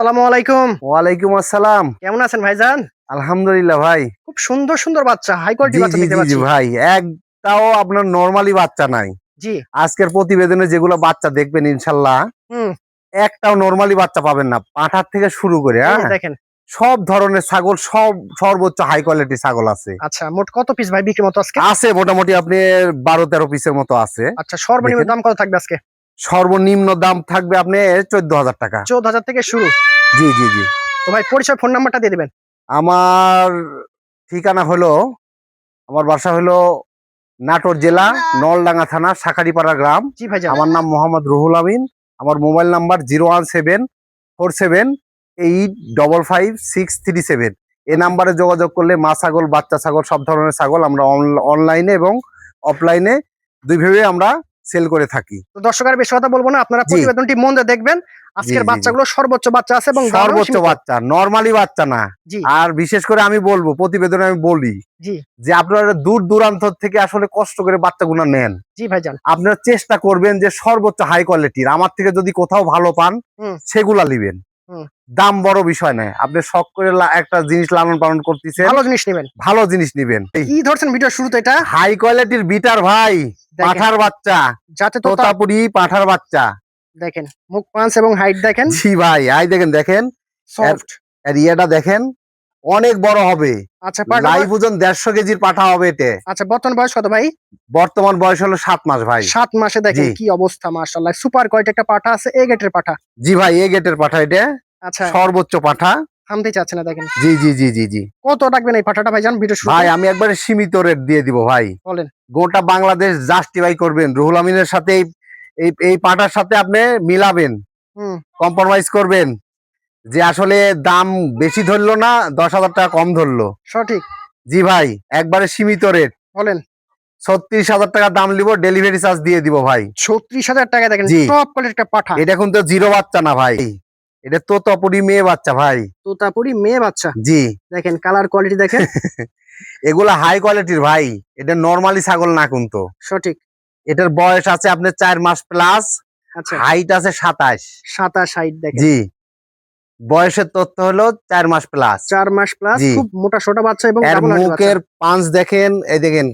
আসসালামু আলাইকুম। ওয়ালাইকুম আসসালাম। কেমন আছেন ভাইজান? আলহামদুলিল্লাহ ভাই। খুব সুন্দর সুন্দর বাচ্চা হাই কোয়ালিটি বাচ্চা জি দেখতে জি পাচ্ছি। জি ভাই একটাও আপনার নরমালি বাচ্চা নাই। জি। আজকের প্রতিবেদনে যেগুলো বাচ্চা দেখবেন ইনশাল্লাহ হুম। একটাও নরমালি বাচ্চা পাবেন না পাঁঠার থেকে শুরু করে হ্যাঁ? দেখেন। সব ধরনের ছাগল সব সর্বোচ্চ হাই কোয়ালিটি ছাগল আছে। আচ্ছা মোট কত পিস ভাই বিক্রি মতো আজকে? আছে মোটামুটি আপনি বারো তেরো পিসের মতো আছে। আচ্ছা সর্বনিম্ন দাম কত থাকবে আজকে? সর্বনিম্ন দাম থাকবে আপনি চোদ্দ হাজার টাকা। চোদ্দ হাজার থেকে শুরু? জি জি জি। তো ভাই পরিচয় ফোন নাম্বারটা দিয়ে দেবেন। আমার ঠিকানা হলো আমার বাসা হলো নাটোর জেলা নলডাঙ্গা থানা শাখারিপাড়া গ্রাম। আমার নাম মোহাম্মদ রুহুল আমিন। আমার mobile number zero one seven four seven eight double five six three seven. এই নাম্বারে যোগাযোগ করলে মা ছাগল বাচ্চা ছাগল সব ধরনের ছাগল আমরা অনলাইনে এবং অফলাইনে দুইভাবে আমরা সেল করে থাকি। তো দর্শক আর বেশি কথা বলব না আপনারা প্রতিবেদনটি মন দিয়ে দেখবেন। আজকের। বাচ্চাগুলো সর্বোচ্চ বাচ্চা আছে এবং সর্বোচ্চ বাচ্চা নর্মালি বাচ্চা না। আর বিশেষ করে আমি বলব প্রতিবেদনে আমি বলি যে আপনারা দূর দূরান্ত থেকে আসলে কষ্ট করে বাচ্চাগুলো নেন। জি ভাইজান। আপনারা চেষ্টা করবেন যে সর্বোচ্চ হাই কোয়ালিটির আমার থেকে যদি কোথাও ভালো পান সেগুলা নিবেন। দাম বড় বিষয় নয়। আপনি শখ করে একটা জিনিস লালন পালন করতেছেন ভালো জিনিস নেবেন। ভালো জিনিস নিবেন। কি ধরছেন ভিডিও শুরুতে এটা? হাই কোয়ালিটির বিটার ভাই পাঠার বাচ্চা যাতে তোতাপুরি পাঠার বাচ্চা। দেখেন মুখ পাঁচ এবং হাইট দেখেন। জি ভাই আই দেখেন দেখেন। সফট আর ইয়েটা দেখেন অনেক বড় হবে। আচ্ছা লাইভ ওজন দেড়শো কেজির পাঠা হবে এতে। আচ্ছা বর্তমান বয়স কত ভাই? বর্তমান বয়স হলো সাত মাস ভাই। সাত মাসে দেখেন কি অবস্থা মাশাআল্লাহ। সুপার কোয়ালিটি একটা পাঠা আছে এ গেটের পাঠা। জি ভাই এ গেটের পাঠা এটা। আচ্ছা। সর্বোচ্চ পাঠা। থামতে চাচ্ছে না দেখেন। জি জি জি জি জি। কত রাখবেন এই পাঠাটা ভাইজান? ভিডিও শুরু ভাই আমি একবারে সীমিত রেট দিয়ে দিব ভাই। বলেন। গোটা বাংলাদেশ জাস্টিফাই করবেন। রুহুল আমিনের সাথে এই- এই পাটার সাথে আপনি মিলাবেন। হুম। কম্প্রোমাইজ করবেন। যে আসলে দাম বেশি ধরলো না দশ হাজার টাকা কম ধরলো। সঠিক। জি ভাই একবারে সীমিত রেট বলেন। ছত্রিশ হাজার টাকা দাম নিব ডেলিভারি চার্জ দিয়ে দিব ভাই। ছত্রিশ হাজার টাকা দেখেন। টপ কোয়ালিটির একটা পাঠা। এটা কিন্তু জিরো বাচ্চা না ভাই। এটা তোতাপুরি মেয়ে বাচ্চা ভাই। তোতাপুরি মেয়ে বাচ্চা? জি। দেখেন কালার কোয়ালিটি দেখেন। এগুলা হাই কোয়ালিটির ভাই। এটা নর্মালি ছাগল না কিন্তু। সঠিক। এটার বয়স আছে আপনার চার মাস প্লাস আচ্ছা। হাইট আছে সাতাশ। সাতাশ হাইট দেখেন। জি। বয়সের তথ্য হলো চার মাস প্লাস চার মাস প্লাস খুব মোটা সোটা বাচ্চা এবং মুখের পাঞ্চ দেখেন এই দেখেন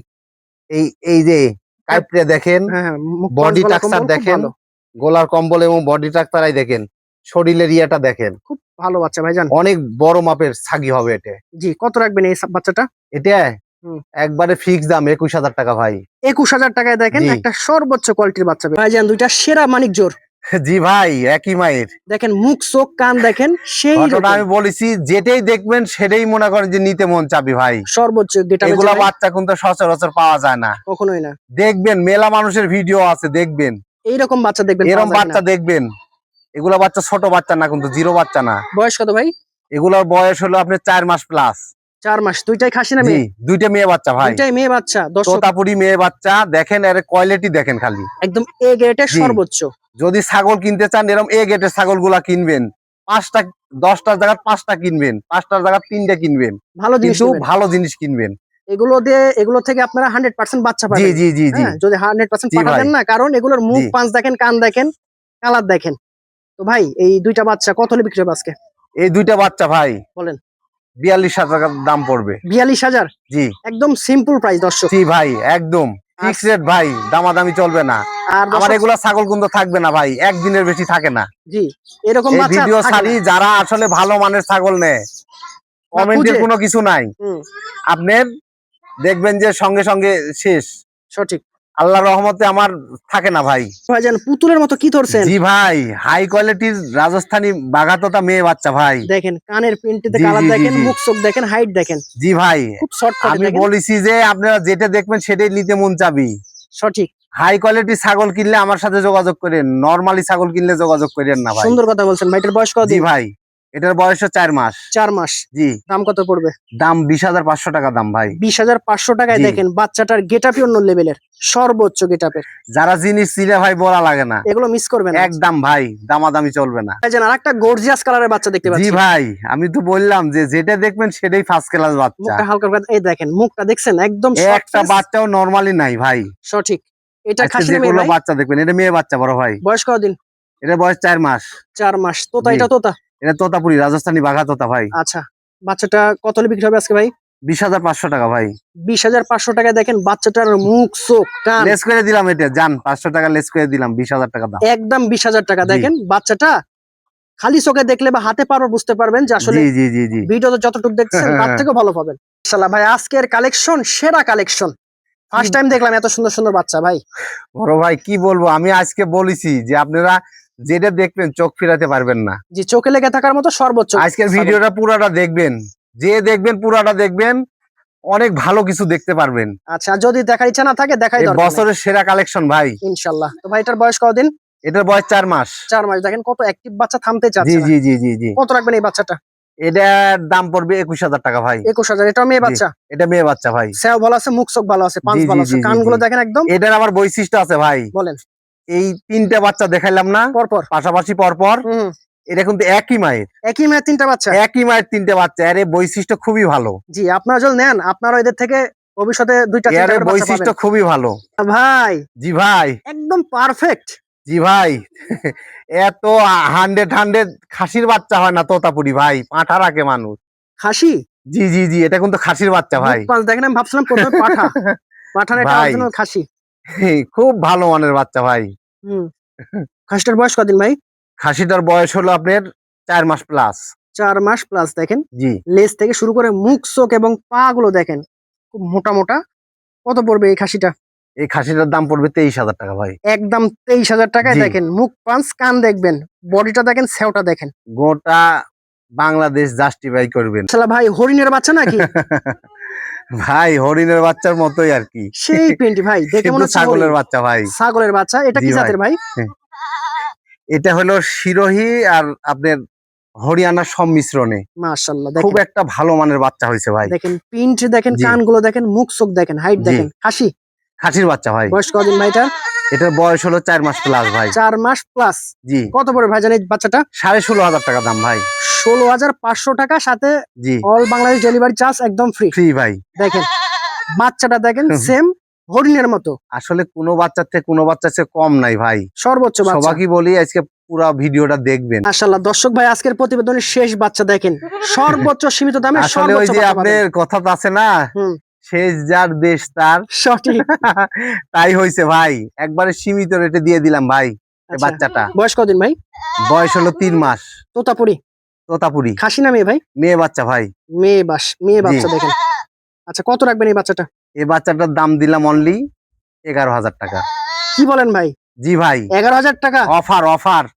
এই এই যে কাইপটা দেখেন। হ্যাঁ হ্যাঁ বডি পাঁচ টাক্সার দেখেন গোলার কম্বল এবং বডি টাক্সারাই দেখেন। শরীরের ইয়েটা দেখেন। খুব ভালো বাচ্চা ভাইজান। অনেক বড় মাপের ছাগি হবে এটা জি কত রাখবেন এই বাচ্চাটা? এটা একবারে ফিক্স দাম একুশ হাজার টাকা ভাই। একুশ হাজার টাকায় দেখেন একটা সর্বোচ্চ কোয়ালিটির বাচ্চা ভাইজান দুইটা সেরা মানিক জোর। জি ভাই একই মায়ের। দেখেন মুখ চোখ কান দেখেন সেই আমি বলেছি যেটাই দেখবেন সেটাই মনে করেন যে নিতে মন চাবি ভাই। সর্বোচ্চ এগুলা বাচ্চা কিন্তু সচরাচর পাওয়া যায় না। কখনোই না। দেখবেন মেলা মানুষের ভিডিও আছে দেখবেন। এইরকম বাচ্চা দেখবেন এরকম বাচ্চা দেখবেন। এগুলা বাচ্চা ছোট বাচ্চা না কিন্তু জিরো বাচ্চা না। বয়স কত ভাই? এগুলার বয়স হলো আপনার চার মাস প্লাস চার মাস। দুইটাই খাসি না মেয়ে? দুইটা মেয়ে বাচ্চা ভাই। দুইটাই মেয়ে বাচ্চা তোতাপুরি মেয়ে বাচ্চা দেখেন এর কোয়ালিটি দেখেন খালি। একদম এ গ্রেডের সর্বোচ্চ। যদি ছাগল কিনতে চান এরকম এ গেটের ছাগলগুলা কিনবেন। পাঁচটা দশটার জায়গায় পাঁচটা কিনবেন। পাঁচটার জায়গায় তিনটা কিনবেন। ভালো জিনিস ভালো জিনিস কিনবেন। এগুলো দিয়ে এগুলো থেকে আপনারা হান্ড্রেড পার্সেন্ট বাচ্চা পাবেন। জি জি জি। হ্যাঁ, যদি হান্ড্রেড পার্সেন্ট পাঠাবেন না কারণ এগুলোর মুখ পাঁচ দেখেন কান দেখেন কালার দেখেন। তো ভাই এই দুইটা বাচ্চা কত হলে বিক্রি হবে আজকে? এই দুইটা বাচ্চা ভাই বলেন। বিয়াল্লিশ হাজার দাম পড়বে। বিয়াল্লিশ হাজার? জি। একদম সিম্পল প্রাইস দর্শক। জি ভাই একদম। ফিক্স রেট ভাই দামাদামি চলবে না। আমার এগুলা ছাগল থাকবে না ভাই একদিনের বেশি থাকে না। জি এরকম ভিডিও যারা আসলে ভালো মানের ছাগল নেয় কমেন্টের কোনো কিছু নাই। আপনার দেখবেন যে সঙ্গে সঙ্গে শেষ। সঠিক। আল্লাহ রহমতে আমার থাকে না ভাই। ভাইজান পুতুলের মতো কি ধরছেন? জি ভাই হাই কোয়ালিটির রাজস্থানী বাগাতোতা মেয়ে বাচ্চা ভাই। দেখেন কানের প্রিন্টিতে জি, কালার দেখেন মুখ চোখ দেখেন হাইট দেখেন। জি ভাই খুব শর্ট আমি বলেছি যে আপনারা যেটা দেখবেন সেটাই নিতে মন চাবি। সঠিক। হাই কোয়ালিটির ছাগল কিনলে আমার সাথে যোগাযোগ করেন নরমালি ছাগল কিনলে যোগাযোগ করেন না ভাই। সুন্দর কথা বলছেন ভাইটার বয়স কত জি ভাই। এটার বয়স চার মাস। চার মাস। জি। দাম কত পড়বে? দাম বিশ হাজার পাঁচশো টাকা দাম ভাই। বিশ হাজার পাঁচশো টাকায় দেখেন বাচ্চাটার গেটাপি অন্য লেভেলের সর্বোচ্চ গেটাপের যারা জিনিস চিনে ভাই বলা লাগে না। এগুলো মিস করবেন না। একদম ভাই দামাদামি চলবে না। ভাইজান আর একটা গর্জিয়াস কালারের বাচ্চা দেখতে জি পাচ্ছি। ভাই আমি তো বললাম যে যেটা দেখবেন সেটাই ফার্স্ট ক্লাস বাচ্চা। মুখটা হালকা করে- এই দেখেন মুখটা দেখছেন একদম একটা বাচ্চাও নরমালি নাই ভাই। সঠিক। এটা খাসি মেয়ে বাচ্চা দেখবেন এটা মেয়ে বাচ্চা বড় ভাই। বয়স কতদিন? এটা বয়স চার মাস। চার মাস। তোতা এটা তোতা? এটা তোতাপুরি রাজস্থানি বাঘা তোতা ভাই। আচ্ছা বাচ্চাটা কত হলে বিক্রি হবে আজকে ভাই? বিশ হাজার পাঁচশো টাকা ভাই। বিশ হাজার পাঁচশো টাকা দেখেন বাচ্চাটার মুখ চোখ কান। লেস করে দিলাম এটা যান পাঁচশো টাকা লেস করে দিলাম বিশ হাজার টাকা দাম। একদম বিশ হাজার টাকা। দেখেন বাচ্চাটা খালি চোখে দেখলে বা হাতে পারো বুঝতে পারবেন যে আসলে জি জি জি জি। ভিডিওতে যতটুকু দেখছেন তার থেকেও ভালো পাবেন। ইনশাল্লাহ ভাই আজকের কালেকশন সেরা কালেকশন। ফার্স্ট টাইম দেখলাম এত সুন্দর সুন্দর বাচ্চা ভাই। বড় ভাই কি বলব? আমি আজকে বলেছি যে আপনারা যেটা দেখবেন চোখ ফিরাতে পারবেন না। যে চোখে লেগে থাকার মতো সর্বোচ্চ আজকের ভিডিওটা পুরাটা দেখবেন। যে দেখবেন পুরাটা দেখবেন অনেক ভালো কিছু দেখতে পারবেন। আচ্ছা যদি দেখার ইচ্ছা না থাকে দেখাই বছরের সেরা কালেকশন ভাই। ইনশাল্লাহ। তো ভাই এটার বয়স কতদিন এটার বয়স চার মাস। চার মাস। দেখেন কত অ্যাক্টিভ বাচ্চা থামতে চাচ্ছে। জি জি জি জি। কত রাখবেন এই বাচ্চাটা? এটার দাম পড়বে একুশ হাজার টাকা ভাই। একুশ হাজার। এটাও মেয়ে বাচ্চা? এটা মেয়ে বাচ্চা ভাই। সেও ভালো আছে মুখ চোখ ভালো আছে পাঁচ ভালো আছে কানগুলো দেখেন একদম। এটার আবার বৈশিষ্ট্য আছে ভাই। বলেন। এই তিনটা বাচ্চা দেখাইলাম না। পরপর। পাশাপাশি পরপর। এটা কিন্তু একই মায়ের। একই মেয়ের তিনটা বাচ্চা? একই মায়ের তিনটে বাচ্চা। এর বৈশিষ্ট্য খুবই ভালো। জি আপনারা যদি নেন আপনারা এদের থেকে ভবিষ্যতে দুইটা এর বৈশিষ্ট্য খুবই ভালো। ভাই। জি ভাই। একদম পারফেক্ট জি ভাই। এত হান্ড্রেড হান্ড্রেড খাসির বাচ্চা হয় না তোতাপুরি ভাই। পাঠা রাখে মানুষ। খাসি? জি জি জি। এটা কিন্তু খাসির বাচ্চা ভাই। দেখেন আমি ভাবছিলাম প্রথমে পাঠা। খাসি। খুব ভালো মানের বাচ্চা ভাই। খাসিটার বয়স কদিন ভাই? খাসিটার বয়স হলো আপনার চার মাস প্লাস চার মাস প্লাস দেখেন। জি। লেজ থেকে শুরু করে মুখ চোখ এবং পা গুলো দেখেন। খুব মোটা মোটা। কত পড়বে এই খাসিটা? এই খাসিটার দাম পড়বে তেইশ হাজার টাকা ভাই। একদম তেইশ হাজার টাকায় দেখেন। মুখ পাঁচ কান দেখবেন। বডিটা দেখেন সেওটা দেখেন। গোটা বাংলাদেশ জাস্টিফাই করবেন। ভাই হরিণের বাচ্চা নাকি? ভাই হরিণের বাচ্চার মতোই আর কি। সেই পেন্টি ভাই দেখে মনে ছাগলের বাচ্চা ভাই। ছাগলের বাচ্চা এটা কি জাতের ভাই? এটা হলো শিরোহী আর আপনার হরিয়ানার সম্মিশ্রণে। মাশাল্লাহ খুব একটা ভালো মানের বাচ্চা হয়েছে ভাই। দেখেন পিন্ট দেখেন। কানগুলো দেখেন মুখ চোখ দেখেন হাইট। দেখেন খাসি। খাসির বাচ্চা ভাই। বয়স কদিন ভাই এটা? এটার বয়স হলো চার মাস প্লাস ভাই। চার মাস প্লাস জি। কত পড়ে ভাই জানেন বাচ্চাটা? সাড়ে ষোলো হাজার টাকা দাম ভাই। ষোলো হাজার পাঁচশো টাকা সাথে জি। অল বাংলাদেশ ডেলিভারি চার্জ একদম ফ্রি ফ্রি ভাই। দেখেন বাচ্চাটা দেখেন সেম হরিণের মতো। আসলে কোনো বাচ্চার থেকে কোনো বাচ্চার চেয়ে কম নাই ভাই। সর্বোচ্চ বাচ্চা। সবাইকে বলি আজকে পুরো ভিডিওটা দেখবেন। মাশাল্লাহ দর্শক ভাই আজকের প্রতিবেদনের শেষ বাচ্চা দেখেন। সর্বোচ্চ সীমিত দামে আসলে ওই যে আপনার কথা তো আছে না? শেষ যার দেশ তার। সঠিক। তাই হয়েছে ভাই। একবারে সীমিত রেটে দিয়ে দিলাম ভাই আচ্ছা, বাচ্চাটা। বয়স কদিন ভাই? বয়স হলো তিন মাস। তোতাপুরি। তোতাপুরি। খাসি না মেয়ে ভাই? মেয়ে বাচ্চা ভাই। মেয়ে বাস মেয়ে বাচ্চা দেখেন। আচ্ছা কত রাখবেন এই বাচ্চাটা? এই বাচ্চাটার দাম দিলাম অনলি এগারো হাজার টাকা। কি বলেন ভাই? জি ভাই। এগারো হাজার টাকা? Offer offer.